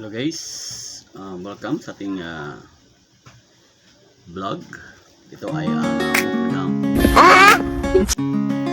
Hello guys, uh, welcome sa ating uh, vlog. Ito ay ah, uh, ng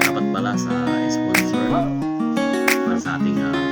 salamat pala sa sponsor. Para sa ating uh,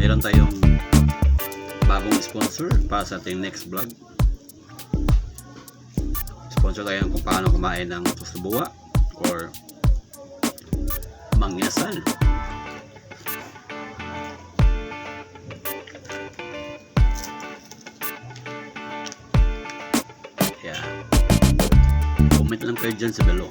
meron tayong bagong sponsor para sa ating next vlog. Sponsor tayo kung paano kumain ng susubuwa or manginasal yeah. Comment lang kayo dyan sa below.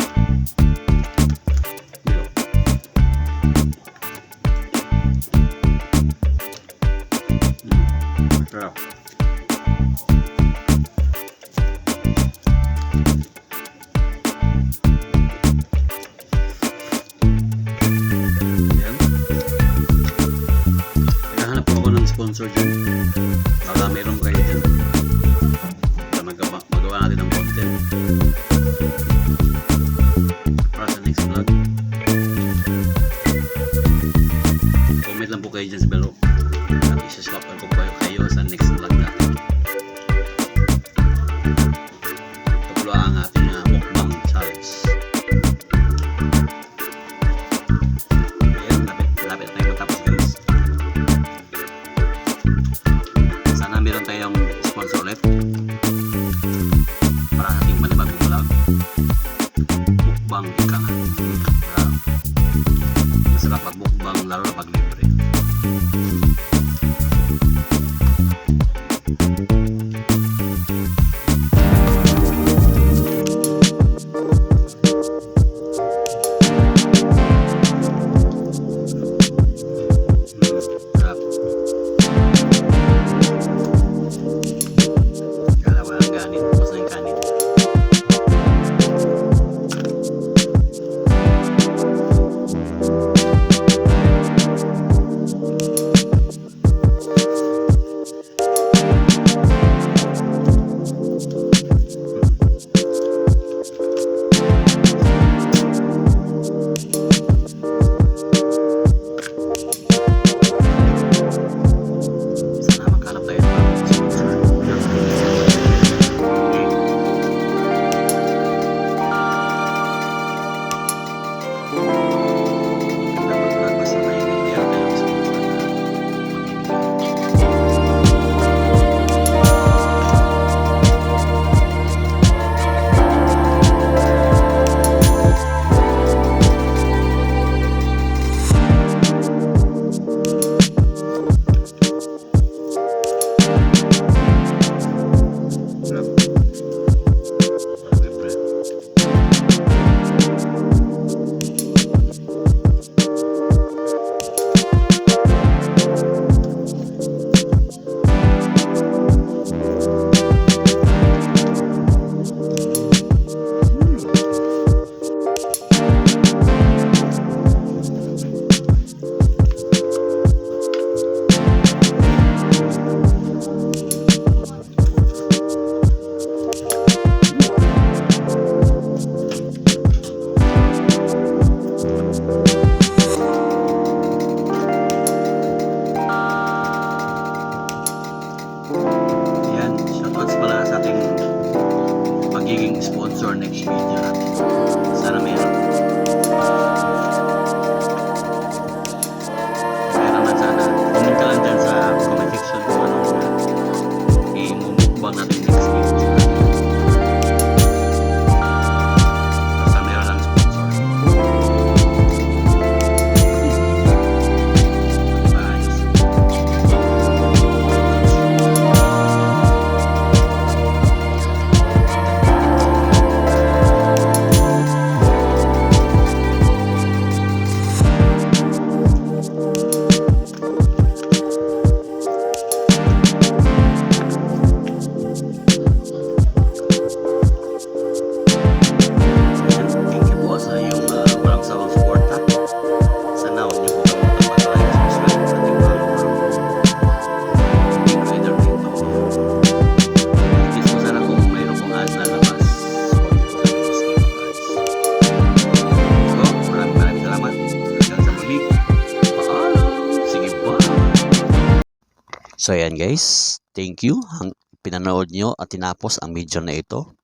So, ayan guys. Thank you. Hang pinanood nyo at tinapos ang video na ito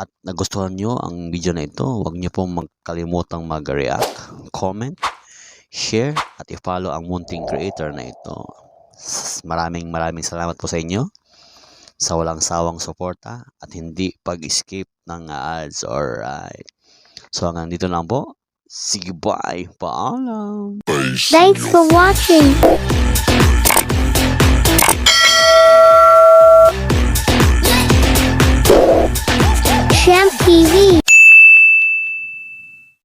at nagustuhan nyo ang video na ito, huwag nyo pong magkalimutang mag-react, comment, share, at i-follow ang munting creator na ito. Maraming maraming salamat po sa inyo sa walang sawang suporta at hindi pag-skip ng ads. Alright. So hanggang dito lang po. Sige bye. Paalam. Thanks for watching. Champ TV.